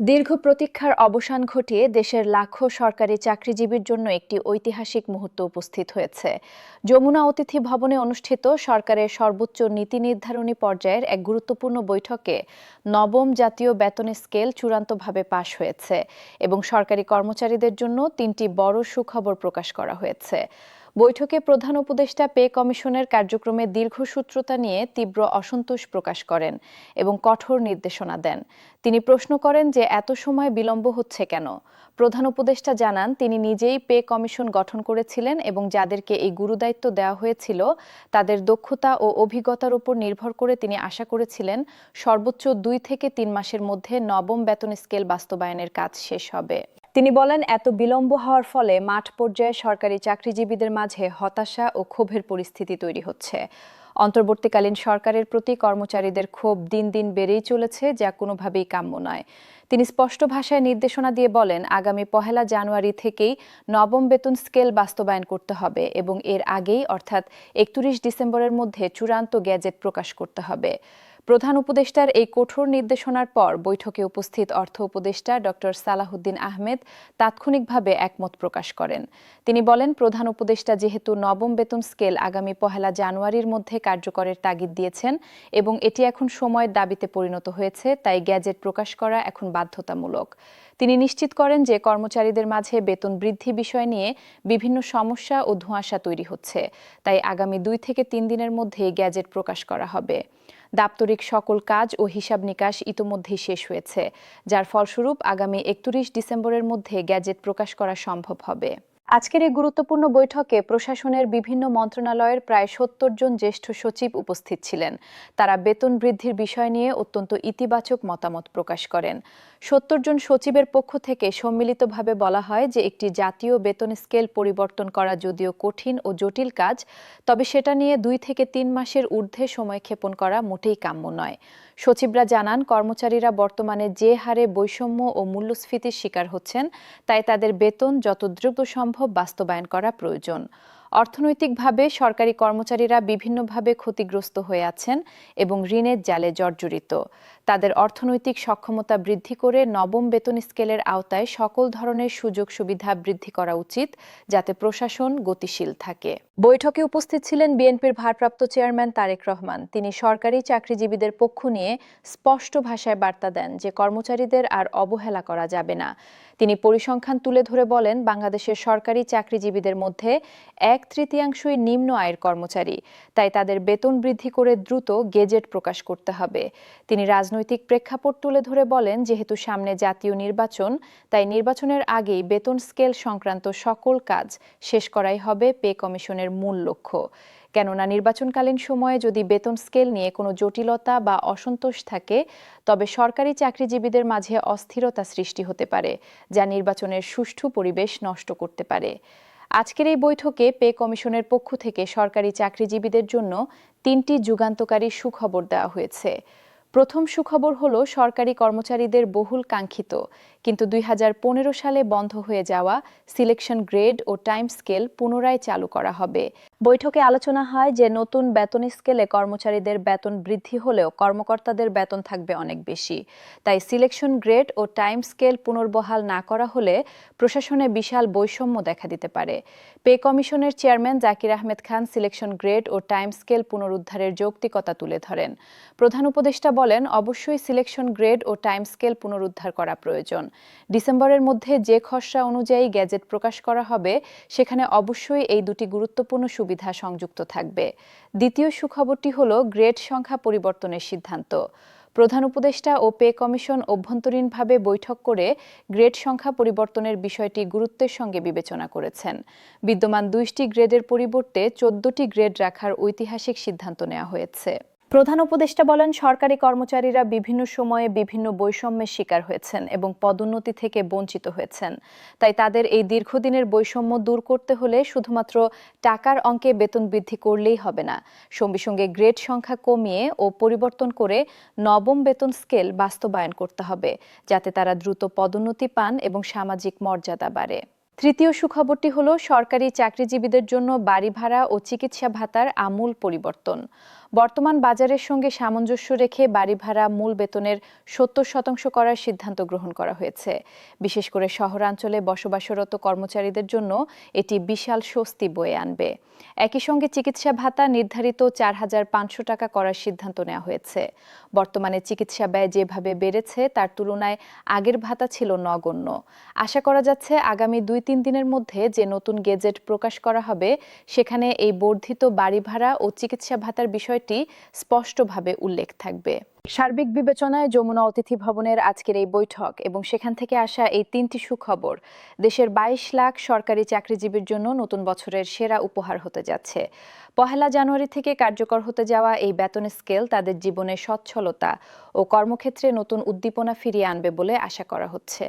দীর্ঘ প্রতীক্ষার অবসান ঘটিয়ে দেশের লাখো সরকারি চাকরিজীবীর জন্য একটি ঐতিহাসিক মুহূর্ত উপস্থিত হয়েছে। যমুনা অতিথি ভবনে অনুষ্ঠিত সরকারের সর্বোচ্চ নীতি নির্ধারণী পর্যায়ের এক গুরুত্বপূর্ণ বৈঠকে নবম জাতীয় বেতন স্কেল চূড়ান্তভাবে পাশ হয়েছে এবং সরকারি কর্মচারীদের জন্য তিনটি বড় সুখবর প্রকাশ করা হয়েছে। বৈঠকে প্রধান উপদেষ্টা পে কমিশনের কার্যক্রমে দীর্ঘসূত্রতা নিয়ে তীব্র অসন্তোষ প্রকাশ করেন এবং কঠোর নির্দেশনা দেন। তিনি প্রশ্ন করেন যে এত সময় বিলম্ব হচ্ছে কেন? প্রধান উপদেষ্টা জানান, তিনি নিজেই পে কমিশন গঠন করেছিলেন এবং যাদেরকে এই গুরুদায়িত্ব দেওয়া হয়েছিল, তাদের দক্ষতা ও অভিজ্ঞতার উপর নির্ভর করে তিনি আশা করেছিলেন সর্বোচ্চ দুই থেকে তিন মাসের মধ্যে নবম বেতন স্কেল বাস্তবায়নের কাজ শেষ হবে। তিনি বলেন, এত বিলম্ব হওয়ার ফলে মাঠ পর্যায়ে সরকারি চাকরিজীবীদের মাঝে হতাশা ও ক্ষোভের পরিস্থিতি তৈরি হচ্ছে। অন্তর্বর্তীকালীন সরকারের প্রতি কর্মচারীদের ক্ষোভ দিন দিন বেড়েই চলেছে, যা কোনোভাবেই কাম্য নয়। তিনি স্পষ্ট ভাষায় নির্দেশনা দিয়ে বলেন, আগামী পহেলা জানুয়ারি থেকেই নবম বেতন স্কেল বাস্তবায়ন করতে হবে এবং এর আগেই, অর্থাৎ একত্রিশ ডিসেম্বরের মধ্যে চূড়ান্ত গ্যাজেট প্রকাশ করতে হবে। প্রধান উপদেষ্টার এই কঠোর নির্দেশনার পর বৈঠকে উপস্থিত অর্থ উপদেষ্টা ডক্টর সালাহুদ্দিন আহমেদ তাৎক্ষণিকভাবে একমত প্রকাশ করেন। তিনি বলেন, প্রধান উপদেষ্টা যেহেতু নবম বেতন স্কেল আগামী পহেলা জানুয়ারির মধ্যে কার্যকরের তাগিদ দিয়েছেন এবং এটি এখন সময়ের দাবিতে পরিণত হয়েছে, তাই গ্যাজেট প্রকাশ করা এখন বাধ্যতামূলক। তিনি নিশ্চিত করেন যে কর্মচারীদের মাঝে বেতন বৃদ্ধি বিষয় নিয়ে বিভিন্ন সমস্যা ও ধোঁয়াশা তৈরি হচ্ছে, তাই আগামী দুই থেকে তিন দিনের মধ্যে গ্যাজেট প্রকাশ করা হবে। দাপ্তরিক সকল কাজ ও হিসাব নিকাশ ইতোমধ্যেই শেষ হয়েছে, যার ফলস্বরূপ আগামী একত্রিশ ডিসেম্বরের মধ্যে গ্যাজেট প্রকাশ করা সম্ভব হবে। আজকের এই গুরুত্বপূর্ণ বৈঠকে প্রশাসনের বিভিন্ন মন্ত্রণালয়ের প্রায় সত্তর জন জ্যেষ্ঠ সচিব উপস্থিত ছিলেন। তারা বেতন বৃদ্ধির বিষয় নিয়ে অত্যন্ত ইতিবাচক মতামত প্রকাশ করেন। সত্তর জন সচিবের পক্ষ থেকে সম্মিলিতভাবে বলা হয় যে একটি জাতীয় বেতন স্কেল পরিবর্তন করা যদিও কঠিন ও জটিল কাজ, তবে সেটা নিয়ে দুই থেকে তিন মাসের ঊর্ধ্বে সময় ক্ষেপণ করা মোটেই কাম্য নয়। সচিবরা জানান, কর্মচারীরা বর্তমানে যে হারে বৈষম্য ও মূল্যস্ফীতির শিকার হচ্ছেন, তাই তাদের বেতন যত দ্রুত সম্ভব বাস্তবায়ন করা প্রয়োজন। অর্থনৈতিকভাবে সরকারি কর্মচারীরা বিভিন্নভাবে ক্ষতিগ্রস্ত হয়ে আছেন এবং ঋণের জালে জর্জরিত। তাদের অর্থনৈতিক সক্ষমতা বৃদ্ধি করে নবম বেতন স্কেলের আওতায় সকল ধরনের সুযোগ সুবিধা বৃদ্ধি করা উচিত, যাতে প্রশাসন গতিশীল থাকে। বৈঠকে উপস্থিত ছিলেন বিএনপির ভারপ্রাপ্ত চেয়ারম্যান তারেক রহমান। তিনি সরকারি চাকরিজীবীদের পক্ষ নিয়ে স্পষ্ট ভাষায় বার্তা দেন যে কর্মচারীদের আর অবহেলা করা যাবে না। তিনি পরিসংখ্যান তুলে ধরে বলেন, বাংলাদেশের সরকারি চাকরিজীবীদের মধ্যে এক তৃতীয়াংশই নিম্ন আয়ের কর্মচারী। তাই তাদের বেতন বৃদ্ধি করে দ্রুত গেজেট প্রকাশ করতে হবে। তিনি রাজনৈতিক প্রেক্ষাপট তুলে ধরে বলেন, যেহেতু সামনে জাতীয় নির্বাচন, তাই নির্বাচনের আগেই বেতন স্কেল সংক্রান্ত সকল কাজ শেষ করাই হবে পে কমিশনের মূল লক্ষ্য। কেননা নির্বাচনকালীন সময়ে যদি বেতন স্কেল নিয়ে কোনো জটিলতা বা অসন্তোষ থাকে, তবে সরকারি চাকরিজীবীদের মাঝে অস্থিরতা সৃষ্টি হতে পারে, যা নির্বাচনের সুষ্ঠু পরিবেশ নষ্ট করতে পারে। আজকের এই বৈঠকে পে কমিশনের পক্ষ থেকে সরকারি চাকরিজীবীদের জন্য তিনটি যুগান্তকারী সুখবর দেওয়া হয়েছে। প্রথম সুখবর হল, সরকারি কর্মচারীদের বহুল কাঙ্ক্ষিত। কিন্তু দুই হাজার পনেরো সালে বন্ধ হয়ে যাওয়া সিলেকশন গ্রেড ও টাইম স্কেল পুনরায় চালু করা হবে। বৈঠকে আলোচনা হয় যে নতুন বেতন স্কেলে কর্মচারীদের বেতন বৃদ্ধি হলেও কর্মকর্তাদের বেতন থাকবে অনেক বেশি। তাই সিলেকশন গ্রেড ও টাইম স্কেল পুনর্বহাল না করা হলে প্রশাসনে বিশাল বৈষম্য দেখা দিতে পারে। পে কমিশনের chairman Zakir Ahmed Khan selection grade ও টাইম স্কেল পুনরুদ্ধারের যৌক্তিকতা তুলে ধরেন। প্রধান উপদেষ্টা বলেন, অবশ্যই সিলেকশন গ্রেড ও টাইম স্কেল পুনরুদ্ধার করা প্রয়োজন। ডিসেম্বরের মধ্যে যে খসড়া অনুযায়ী গ্যাজেট প্রকাশ করা হবে, সেখানে অবশ্যই এই দুটি গুরুত্বপূর্ণ সুবিধা সংযুক্ত থাকবে। দ্বিতীয় সুখবরটি হল, গ্রেড সংখ্যা পরিবর্তনের সিদ্ধান্ত। প্রধান উপদেষ্টা ও পে কমিশন অভ্যন্তরীণভাবে বৈঠক করে গ্রেড সংখ্যা পরিবর্তনের বিষয়টি গুরুত্বের সঙ্গে বিবেচনা করেছেন। বিদ্যমান দুইটি গ্রেডের পরিবর্তে চোদ্দটি গ্রেড রাখার ঐতিহাসিক সিদ্ধান্ত নেওয়া হয়েছে। প্রধান উপদেষ্টা বলেন, সরকারি কর্মচারীরা বিভিন্ন সময়ে বিভিন্ন বৈষম্যের শিকার হয়েছেন এবং পদোন্নতি থেকে বঞ্চিত হয়েছেন। তাই তাদের এই দীর্ঘদিনের বৈষম্য দূর করতে হলে শুধুমাত্র টাকার অঙ্কে বেতন বৃদ্ধি করলেই হবে না। সঙ্গে সঙ্গে গ্রেড সংখ্যা কমিয়ে ও পরিবর্তন করে নবম বেতন স্কেল বাস্তবায়ন করতে হবে, যাতে তারা দ্রুত পদোন্নতি পান এবং সামাজিক মর্যাদা বাড়ে। তৃতীয় সুখবরটি হল, সরকারি চাকরিজীবীদের জন্য বাড়ি ভাড়া ও চিকিৎসা ভাতার আমূল পরিবর্তন। বর্তমান বাজারের সঙ্গে সামঞ্জস্য রেখে বাড়ি ভাড়া মূল বেতনের সত্তর শতাংশ করার সিদ্ধান্ত গ্রহণ করা হয়েছে। বিশেষ করে শহরাঞ্চলে বসবাসরত কর্মচারীদের জন্য এটি বিশাল স্বস্তি বয়ে আনবে। একই সঙ্গে চিকিৎসা ভাতা নির্ধারিত চার হাজার পাঁচশো টাকা করার সিদ্ধান্ত নেওয়া হয়েছে। বর্তমানে চিকিৎসা ব্যয় যেভাবে বেড়েছে, তার তুলনায় আগের ভাতা ছিল নগণ্য। আশা করা যাচ্ছে, আগামী দুই তিন দিনের মধ্যে যে নতুন গেজেট প্রকাশ করা হবে, সেখানে এই বর্ধিত বাড়ি ভাড়া ও চিকিৎসা ভাতার বিষয়টি স্পষ্টভাবে উল্লেখ থাকবে। সার্বিক বিবেচনায় যমুনা অতিথি ভবনের আজকের এই বৈঠক এবং সেখান থেকে আসা এই তিনটি সুখবর, দেশের বাইশ লাখ সরকারি চাকরিজীবীর জন্য নতুন বছরের সেরা উপহার হতে যাচ্ছে। পহেলা জানুয়ারি থেকে কার্যকর হতে যাওয়া এই বেতন স্কেল তাদের জীবনে সচ্ছলতা ও কর্মক্ষেত্রে নতুন উদ্দীপনা ফিরিয়ে আনবে বলে আশা করা হচ্ছে।